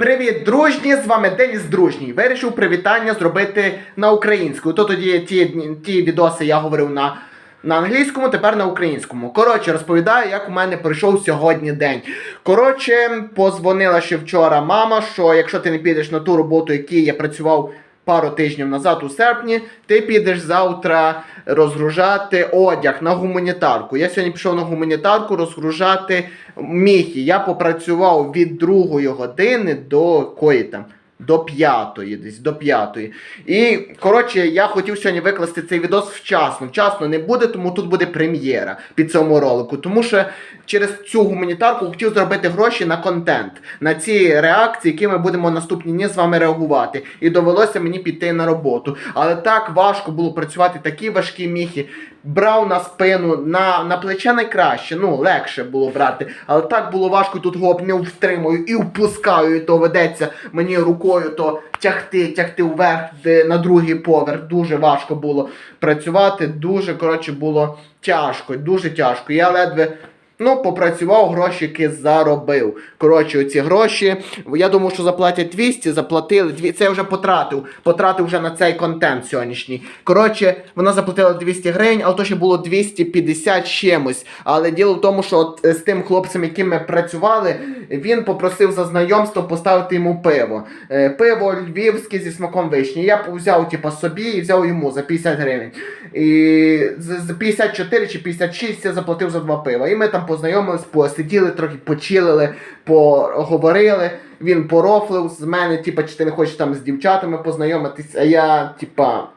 Привіт, дружні! З вами Деніс Дружній. Вирішив привітання зробити на українську. То тоді ті, ті відоси я говорив на, на англійському, тепер на українському. Коротше, розповідаю, як у мене пройшов сьогодні день. Коротше, позвонила ще вчора мама, що якщо ти не підеш на ту роботу, яку я працював пару тижнів назад у серпні, ти підеш завтра розгружати одяг на гуманітарку. Я сьогодні пішов на гуманітарку розгружати міхи. Я попрацював від другої години до кої там. До п'ятої, десь до п'ятої. І коротше, я хотів сьогодні викласти цей відос вчасно. Вчасно не буде, тому тут буде прем'єра під цьому ролику. Тому що через цю гуманітарку хотів зробити гроші на контент, на ці реакції, які ми будемо наступні дні з вами реагувати. І довелося мені піти на роботу. Але так важко було працювати такі важкі міхи. Брав на спину, на, на плече найкраще, ну легше було брати. Але так було важко тут гоп не втримую і впускаю, і то ведеться мені рукою то тягти, тягти вверх на другий поверх. Дуже важко було працювати. Дуже коротше було тяжко, дуже тяжко. Я ледве. Ну, попрацював, гроші які заробив. Коротше, оці гроші. Я думав, що заплатять 200, заплатили 200. Це я вже потратив. Потратив вже на цей контент сьогоднішній. Коротше, вона заплатила 200 гривень, але то ще було 250 чимось. Але діло в тому, що от е, з тим хлопцем, яким ми працювали, він попросив за знайомство поставити йому пиво. Е, Пиво львівське зі смаком вишні. Я взяв типа собі і взяв йому за 50 гривень. І з з 54 чи 56 я заплатив за два пива. І ми там познайомились, посиділи, трохи почилили, поговорили. Він порофлив з мене, типа, чи ти не хочеш там з дівчатами познайомитись, а я, типа.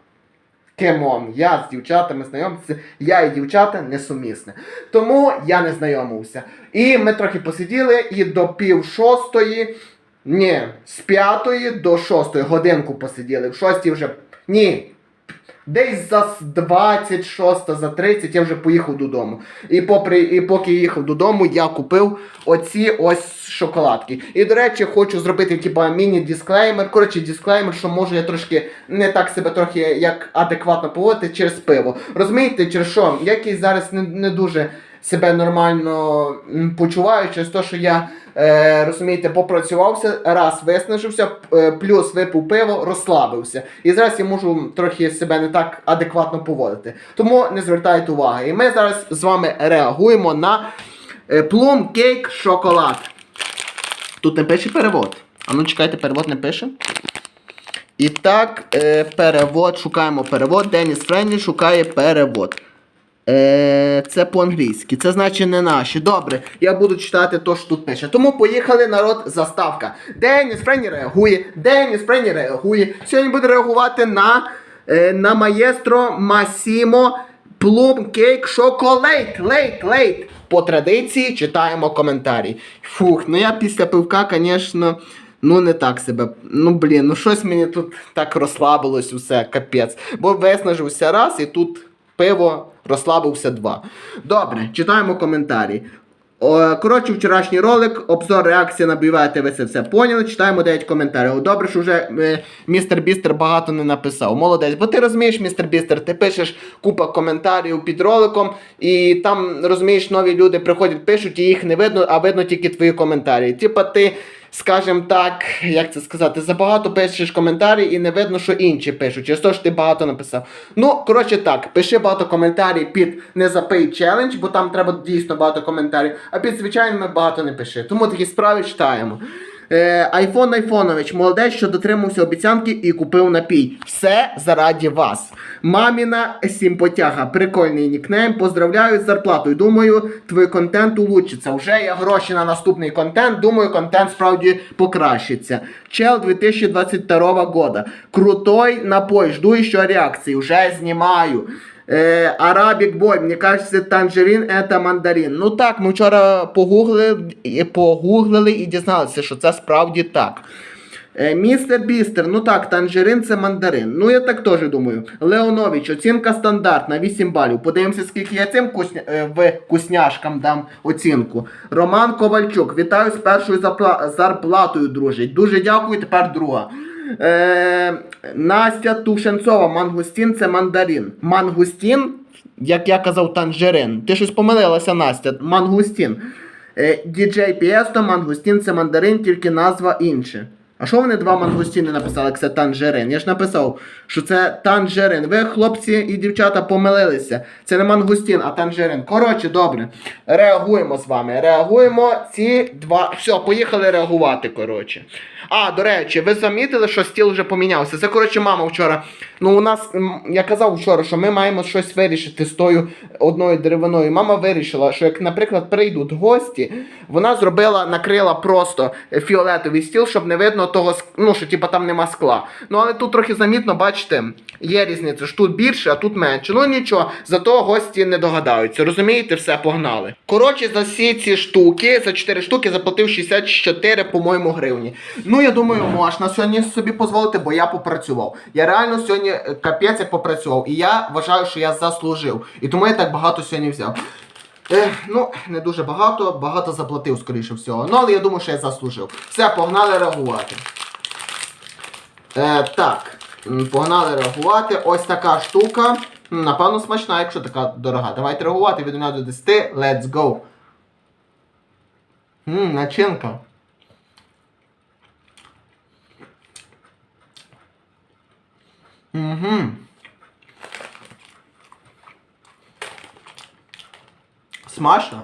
Кемон, я з дівчатами знайомився, я і дівчата несумісне. Тому я не знайомився. І ми трохи посиділи, і до пів шостої, ні, з п'ятої до шостої годинку посиділи. В шостій вже. Ні. Десь за 26, за 30 я вже поїхав додому. І, попри, і поки їхав додому, я купив оці ось шоколадки. І, до речі, хочу зробити типа міні-дисклеймер. Коротше, дисклеймер, що можу я трошки не так себе трохи як адекватно поводити через пиво. Розумієте, через що? Я якийсь зараз не, не дуже себе нормально почуваю через те, що я е, розумієте, попрацювався, раз виснажився, е, плюс випив пиво, розслабився. І зараз я можу трохи себе не так адекватно поводити. Тому не звертайте уваги. І ми зараз з вами реагуємо на е, Plum Cake шоколад. Тут не пише перевод. А ну чекайте, перевод не пише. І так, е, перевод, шукаємо перевод. Деніс Френлі шукає перевод. Е, це по-англійськи. Це значить не наші. Добре, я буду читати то, що тут пише. Тому поїхали, народ, заставка. Деніс Френі реагує. Деніс Френі реагує. Сьогодні буде реагувати на, е, на маєстро Масімо Плум Кейк Шоколейт. Лейт, лейт. По традиції читаємо коментарі. Фух, ну я після пивка, звісно. Ну, не так себе. Ну, блін, ну щось мені тут так розслабилось усе, капець. Бо виснажився раз і тут пиво розслабився два. Добре, читаємо коментарі. Коротше, вчорашній ролик, обзор реакція на бойове ви це все поняли. Читаємо 9 коментарів. Добре, що вже е, містер Бістер багато не написав. Молодець. Бо ти розумієш, містер Бістер, ти пишеш купа коментарів під роликом, і там, розумієш, нові люди приходять, пишуть, і їх не видно, а видно тільки твої коментарі. Типа ти. Скажем так, як це сказати, забагато пишеш коментарі і не видно, що інші пишуть. Через що ти багато написав. Ну, коротше так, пиши багато коментарів під не запий челендж, бо там треба дійсно багато коментарів, а під звичайними багато не пиши. Тому такі справи читаємо. Е, Айфон Айфонович, молодець, що дотримався обіцянки і купив напій. Все зараді вас. Маміна сімпотяга, прикольний нікнейм. Поздравляю з зарплатою. Думаю, твій контент улучшиться. Вже є гроші на наступний контент. Думаю, контент справді покращиться. Чел 2022 года. Крутой напой. Жду еще реакции. Уже знімаю. Е, Арабік Бой, мені кажеться, танжерин это мандарин. Ну так, ми вчора погуглили, погуглили і дізналися, що це справді так. Е, Містер Бістер, ну так, танжерин це мандарин. Ну я так теж думаю. Леонович, оцінка стандартна, 8 балів. Подивимося, скільки я цим кусня... е, в кусняшкам дам оцінку. Роман Ковальчук, вітаю з першою зарплатою, друже. Дуже дякую, тепер друга. Е, Настя Тушенцова, мангустін це мандарин. Мангустін, як я казав, танжерин. Ти щось помилилася, Настя. Мангустін. Е, DJ Піесто, мангустін це мандарин, тільки назва інша. А що вони два мангустіни написали, як це танжерин? Я ж написав, що це танжерин. Ви, хлопці і дівчата, помилилися. Це не мангустін, а танжерин. Коротше, добре. Реагуємо з вами. Реагуємо ці два. Все, поїхали реагувати, коротше. А, до речі, ви замітили, що стіл вже помінявся. Це, коротше, мама вчора. Ну, у нас, я казав вчора, що ми маємо щось вирішити з тою одною деревиною. Мама вирішила, що як, наприклад, прийдуть гості, вона зробила, накрила просто фіолетовий стіл, щоб не видно того, ск- ну, що типа там нема скла. Ну, але тут трохи замітно, бачите, є різниця, що тут більше, а тут менше. Ну нічого, зато гості не догадаються. Розумієте, все, погнали. Коротше, за всі ці штуки, за 4 штуки заплатив 64, по-моєму, гривні. Ну, я думаю, можна сьогодні собі дозволити, бо я попрацював. Я реально сьогодні е, капець як попрацював. І я вважаю, що я заслужив. І тому я так багато сьогодні взяв. Ех, ну, не дуже багато, багато заплатив, скоріше всього. Ну, але я думаю, що я заслужив. Все, погнали реагувати. Е, так, погнали реагувати. Ось така штука. Напевно, смачна, якщо така дорога. Давайте реагувати від 1 до 10. Let's go. Ммм, начинка. Угу. Смачно.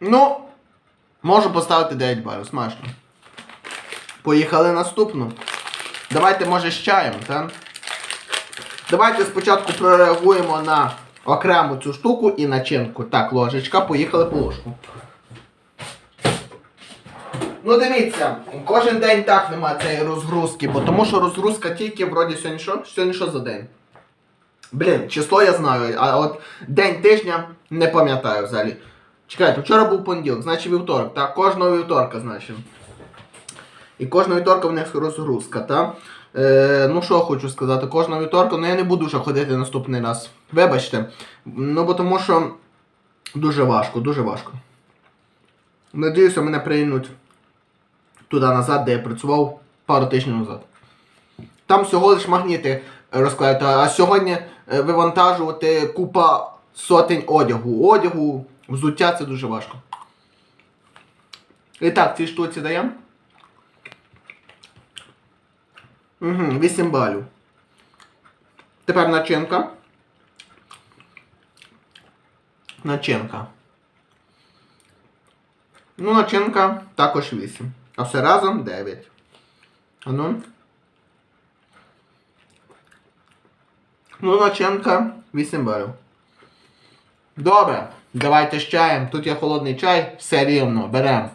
Ну, можу поставити 9 балів, смачно. Поїхали наступну. Давайте, може, з чаєм, так? Давайте спочатку прореагуємо на окрему цю штуку і начинку. Так, ложечка, поїхали по ложку. Ну дивіться, кожен день так немає цієї розгрузки, бо тому що розгрузка тільки вроді сьогодні що? Сьогодні що за день? Блін, число я знаю, а от день тижня не пам'ятаю взагалі. Чекайте, вчора був понеділок, значить вівторок, так? Кожного вівторка, значить. І кожного вівторка в них розгрузка, так? Е, ну що хочу сказати, кожного вівторка, ну я не буду вже ходити наступний раз. Вибачте. Ну бо тому що дуже важко, дуже важко. Надіюся, мене приймуть туди назад, де я працював пару тижнів назад. Там всього лиш магніти розкладати, а сьогодні е, вивантажувати купа сотень одягу. Одягу, взуття це дуже важко. І так, цій штуці даємо. Угу, 8 балів. Тепер начинка. Начинка. Ну, начинка також 8. А все разом 9. А ну. Ну, начинка 8 балів. Добре, давайте з чаєм. Тут є холодний чай, все рівно, беремо.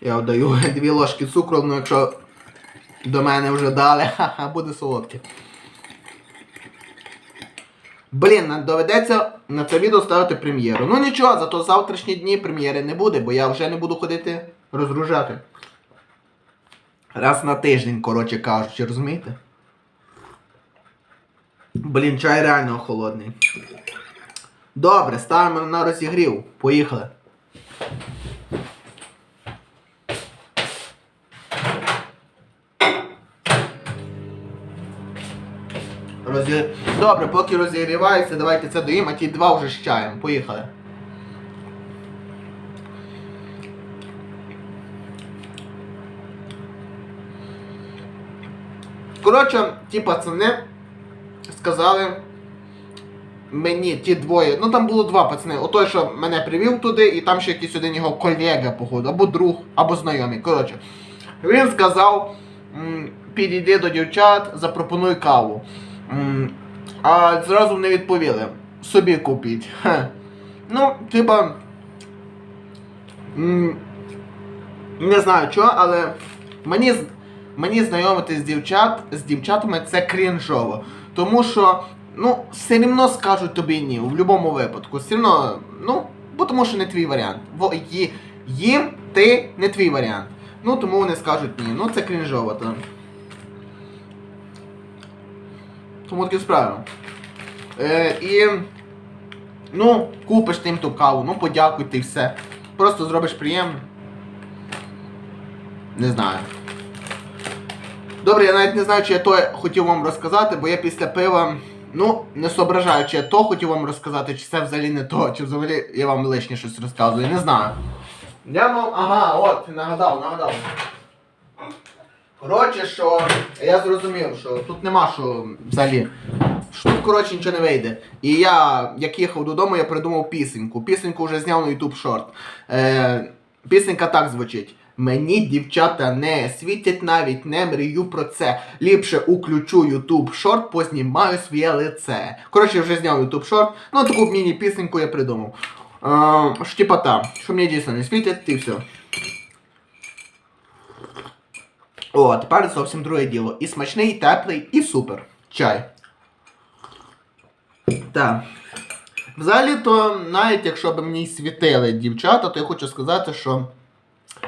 Я даю дві ложки цукру, ну якщо до мене вже дали, ха-ха, буде солодке. Блін, нам доведеться на це відео ставити прем'єру. Ну нічого, зато завтрашні дні прем'єри не буде, бо я вже не буду ходити розгружати. Раз на тиждень, коротше кажучи, розумієте? Блін, чай реально холодний. Добре, ставимо на розігрів. Поїхали. Розі... Добре, поки розігрівається, давайте це доїмо, а ті два вже з чаєм. Поїхали. Коротше, ті пацани сказали мені ті двоє. Ну там було два пацани. Отой, що мене привів туди, і там ще якийсь один його колега, походу, або друг, або знайомий. Коротше. Він сказав, підійди до дівчат, запропонуй каву. А зразу вони відповіли. Собі купіть. Хе. Ну, типа. Не знаю чого, але мені, мені знайомитись з дівчат, з дівчатами це крінжово. Тому що, ну, все рівно скажуть тобі ні, в будь-якому випадку. Все рівно, ну, бо тому що не твій варіант. Ї- їм ти не твій варіант. Ну, тому вони скажуть ні. Ну це крінжово, так. Тому такі справи. Е, і. Ну, купиш тим ту каву, ну подякуй ти все. Просто зробиш приємно. Не знаю. Добре, я навіть не знаю, чи я то хотів вам розказати, бо я після пива, ну, не соображаю, чи я то хотів вам розказати, чи це взагалі не то, чи взагалі я вам лишнє щось розказую, не знаю. Я вам, ага, от, нагадав, нагадав. Коротше, що я зрозумів, що тут нема що взагалі. Що тут, коротше, нічого не вийде. І я, як їхав додому, я придумав пісеньку. Пісеньку вже зняв на YouTube Short. Е, пісенька так звучить. Мені дівчата не світять навіть не мрію про це. Ліпше уключу YouTube Short, познімаю своє лице. Коротше, вже зняв YouTube Short. Ну, таку міні-пісеньку я придумав. Е, що типа там, що мені дійсно не світять, і все. О, тепер зовсім друге діло. І смачний, і теплий, і супер. Чай. Так. Взагалі, то навіть якщо б мені світили дівчата, то я хочу сказати, що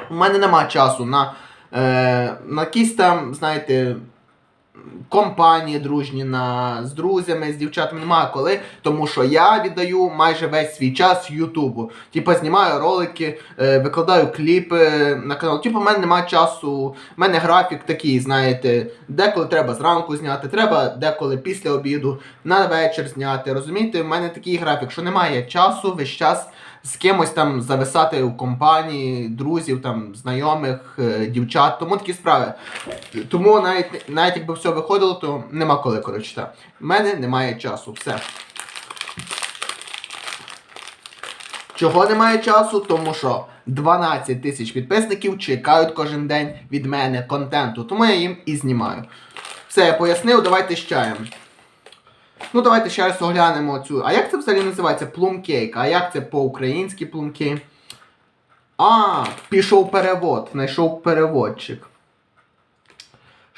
в мене нема часу на, е, на якісь там, знаєте, компанії дружні, на, з друзями, з дівчатами немає коли, тому що я віддаю майже весь свій час Ютубу. Типа знімаю ролики, е, викладаю кліпи на канал. Типу, в мене немає часу, у мене графік такий, знаєте, деколи треба зранку зняти, треба деколи після обіду, на вечір зняти. Розумієте, в мене такий графік, що немає часу весь час з кимось там зависати у компанії, друзів, там, знайомих, е, дівчат, тому такі справи. Тому навіть, навіть якби все виходило, то нема коли, коротше. В мене немає часу. Все. Чого немає часу? Тому що 12 тисяч підписників чекають кожен день від мене контенту, тому я їм і знімаю. Все, я пояснив, давайте з чаєм. Ну, давайте ще раз оглянемо цю. А як це взагалі називається? Плумкейк. А як це по-українськи плумкейк? А, пішов перевод. Знайшов переводчик.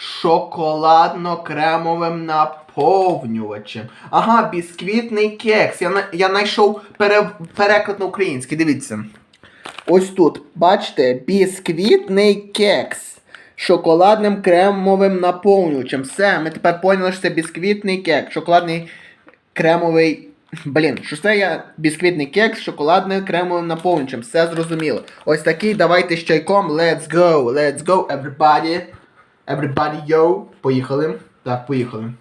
Шоколадно-кремовим наповнювачем. Ага, бісквітний кекс. Я, я знайшов пере, переклад на український. Дивіться. Ось тут, бачите, бісквітний кекс. Шоколадним кремовим наповнювачем. Все, ми тепер поняли, що це бісквітний кек. Шоколадний кремовий. Блін, що це я бісквітний кек з шоколадним кремовим наповнювачем. Все зрозуміло. Ось такий, давайте з чайком. Let's go, let's go, everybody. Everybody, yo. Поїхали. Так, поїхали.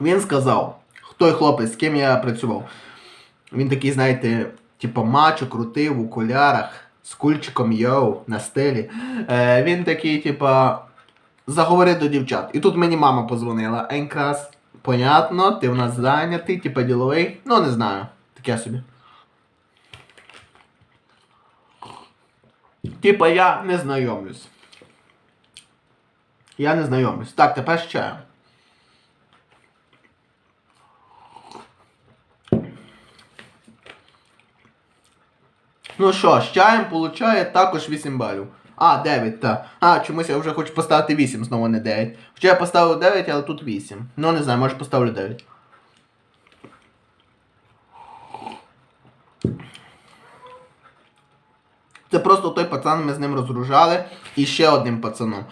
Він сказав, той хлопець, з ким я працював. Він такий, знаєте, типу мачо, крутий в окулярах, з кульчиком йоу на стилі. Е, він такий, типа, заговорив до дівчат. І тут мені мама позвонила. Енкас, понятно, ти в нас зайнятий, типа діловий. Ну, не знаю. Таке собі. Типа я не знайомлюсь. Я не знайомлюсь. Так, тепер чаєм. Ну що, з чаєм получає також 8 балів. А, 9, так. А, чомусь я вже хочу поставити 8, знову не 9. Хоча я поставив 9, але тут 8. Ну не знаю, може поставлю 9. Це просто той пацан, ми з ним розгружали. І ще одним пацаном.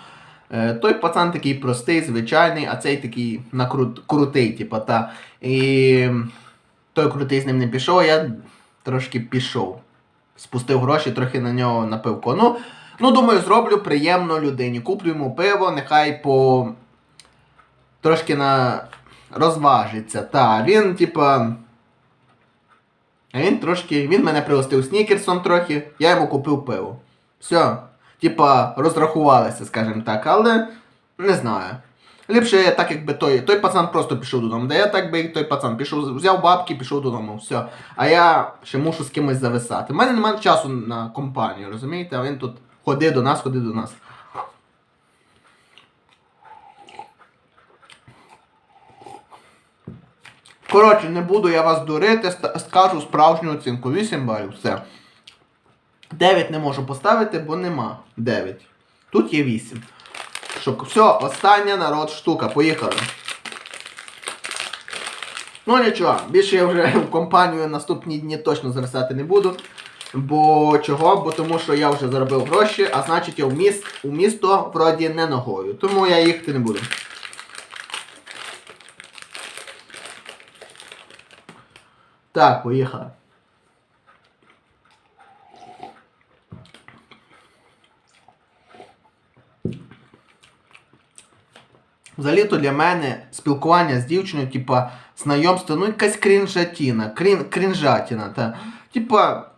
Е, той пацан такий простий, звичайний, а цей такий накрут, крутий, типа, та. І той крутий з ним не пішов, я трошки пішов. Спустив гроші, трохи на нього на пивко. Ну, ну, думаю, зроблю приємно людині. Куплю йому пиво, нехай по. трошки на. розважиться. Та, він, типа. А він трошки. Він мене пригостив снікерсом трохи, я йому купив пиво. Все. Типа, розрахувалися, скажімо так, але не знаю. Ліпше я так, якби той. Той пацан просто пішов додому. Де я так би той пацан пішов, взяв бабки, пішов додому. Все. А я ще мушу з кимось зависати. У мене немає часу на компанію, розумієте? А він тут ходив до нас, ходив до нас. Коротше, не буду я вас дурити, скажу справжню оцінку. 8 балів, все. 9 не можу поставити, бо нема 9. Тут є 8. Що, все, остання народ штука. Поїхали. Ну нічого, більше я вже в компанію наступні дні точно зависати не буду. Бо чого? Бо тому що я вже заробив гроші, а значить я в, міст, у місто вроді не ногою. Тому я їхати не буду. Так, поїхали. Взагалі-то для мене спілкування з дівчиною, типа, знайомство, ну якась крінжатіна, крін, крінжатіна, та. Типа,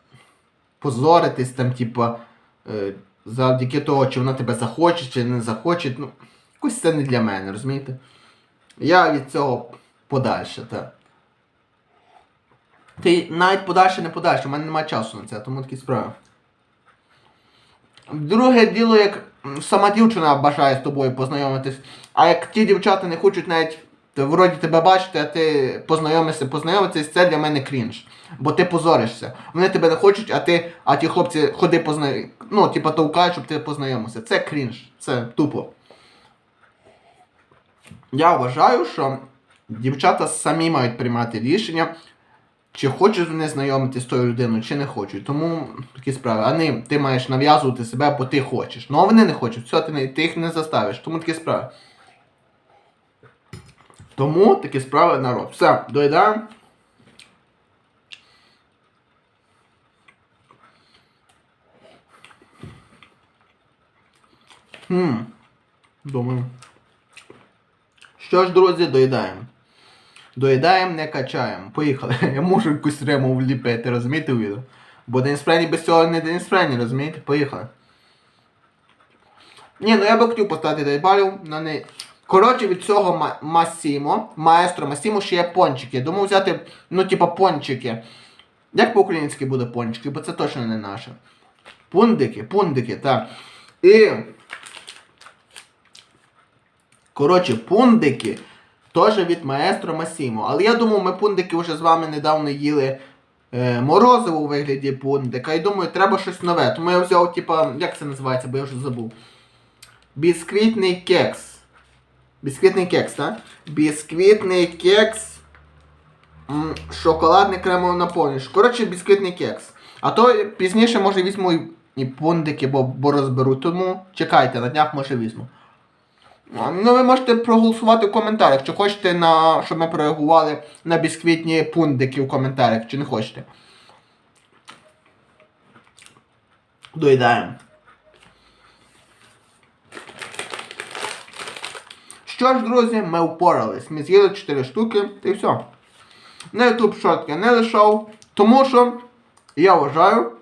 позоритись там, типа, е, завдяки того, чи вона тебе захоче, чи не захоче. Ну, якось це не для мене, розумієте? Я від цього подальше, та. Ти навіть подальше не подальше, у мене немає часу на це, тому такі справи. Друге діло, як сама дівчина бажає з тобою познайомитись, а як ті дівчата не хочуть навіть вроді тебе бачити, а ти познайомишся, познайомитись, це для мене крінж. Бо ти позоришся. Вони тебе не хочуть, а ти, а ті хлопці ходи познайомитися. Ну, типа товкають, щоб ти познайомився. Це крінж. Це тупо. Я вважаю, що дівчата самі мають приймати рішення, чи хочуть вони знайомитися з тою людиною, чи не хочуть. Тому такі справи. А не ти маєш нав'язувати себе, бо ти хочеш. Ну а вони не хочуть, все, ти, не, ти їх не заставиш. Тому такі справи. Тому такі справи народ. Все, доїдаємо. Хм. Думаю. Що ж, друзі, доїдаємо. Доїдаємо, не качаємо. Поїхали. Я можу якусь риму вліпити, розумієте, відео? Бо Денис Френі без цього не Денис Френі, розумієте? Поїхали. Ні, ну я би хотів поставити 9 балів на неї. Коротше, від цього Ма- Масімо, маестро Масімо ще є пончики. Думав взяти, ну, типа, пончики. Як по-українськи буде пончики, бо це точно не наше. Пундики, пундики, так. І. Коротше, пундики теж від маестро Масімо. Але я думаю, ми пундики вже з вами недавно їли е, морозиво у вигляді пундика. І думаю, треба щось нове. Тому я взяв, типа, як це називається, бо я вже забув. Бісквітний кекс. Бісквітний кекс, так? Бісквітний кекс. м, Шоколадний кремовий наповнюєш. Коротше, бісквітний кекс. А то пізніше, може, візьму і- і пундики, бо, бо розберу. Тому чекайте, на днях може візьму. Ну, ви можете проголосувати в коментарях, чи хочете, на, щоб ми прореагували на бісквітні пундики в коментарях, чи не хочете. Доїдаємо. Що ж, друзі, ми впорались. Ми з'їли 4 штуки, й все. На YouTube я не лишав, тому що я вважаю,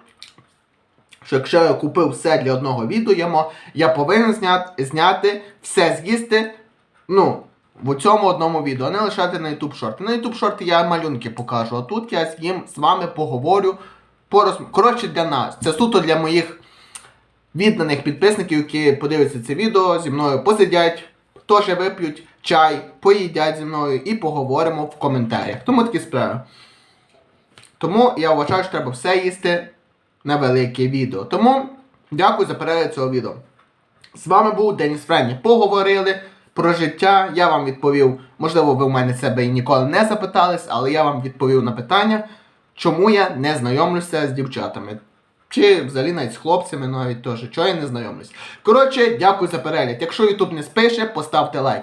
що якщо я купив все для одного відео, я, повинен зняти, зняти все з'їсти, ну, в цьому одному відео, а не лишати на YouTube шорти. На YouTube шорти я малюнки покажу, а тут я з ним з вами поговорю. Порозм... Коротше, для нас. Це суто для моїх відданих підписників, які подивляться це відео, зі мною посидять, теж вип'ють чай, поїдять зі мною і поговоримо в коментарях. Тому такі справи. Тому я вважаю, що треба все їсти на велике відео. Тому дякую за перегляд цього відео. З вами був Деніс Френі. Поговорили про життя. Я вам відповів, можливо, ви в мене себе і ніколи не запитались, але я вам відповів на питання, чому я не знайомлюся з дівчатами. Чи взагалі навіть з хлопцями навіть теж, чого я не знайомлюсь. Коротше, дякую за перегляд. Якщо YouTube не спише, поставте лайк.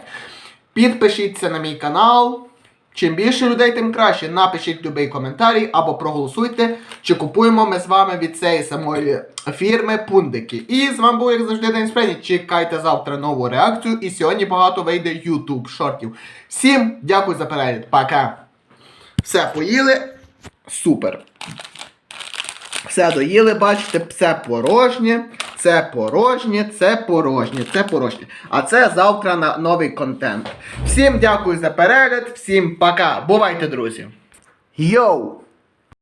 Підпишіться на мій канал. Чим більше людей, тим краще. Напишіть любий коментарій або проголосуйте, чи купуємо ми з вами від цієї самої фірми пундики. І з вами був, як завжди, День Спрені. Чекайте завтра нову реакцію. І сьогодні багато вийде YouTube шортів. Всім дякую за перегляд. Пока. Все поїли. Супер. Все доїли, бачите, все порожнє, це порожнє, це порожнє, це порожнє. А це завтра на новий контент. Всім дякую за перегляд, всім пока. Бувайте, друзі. Йоу!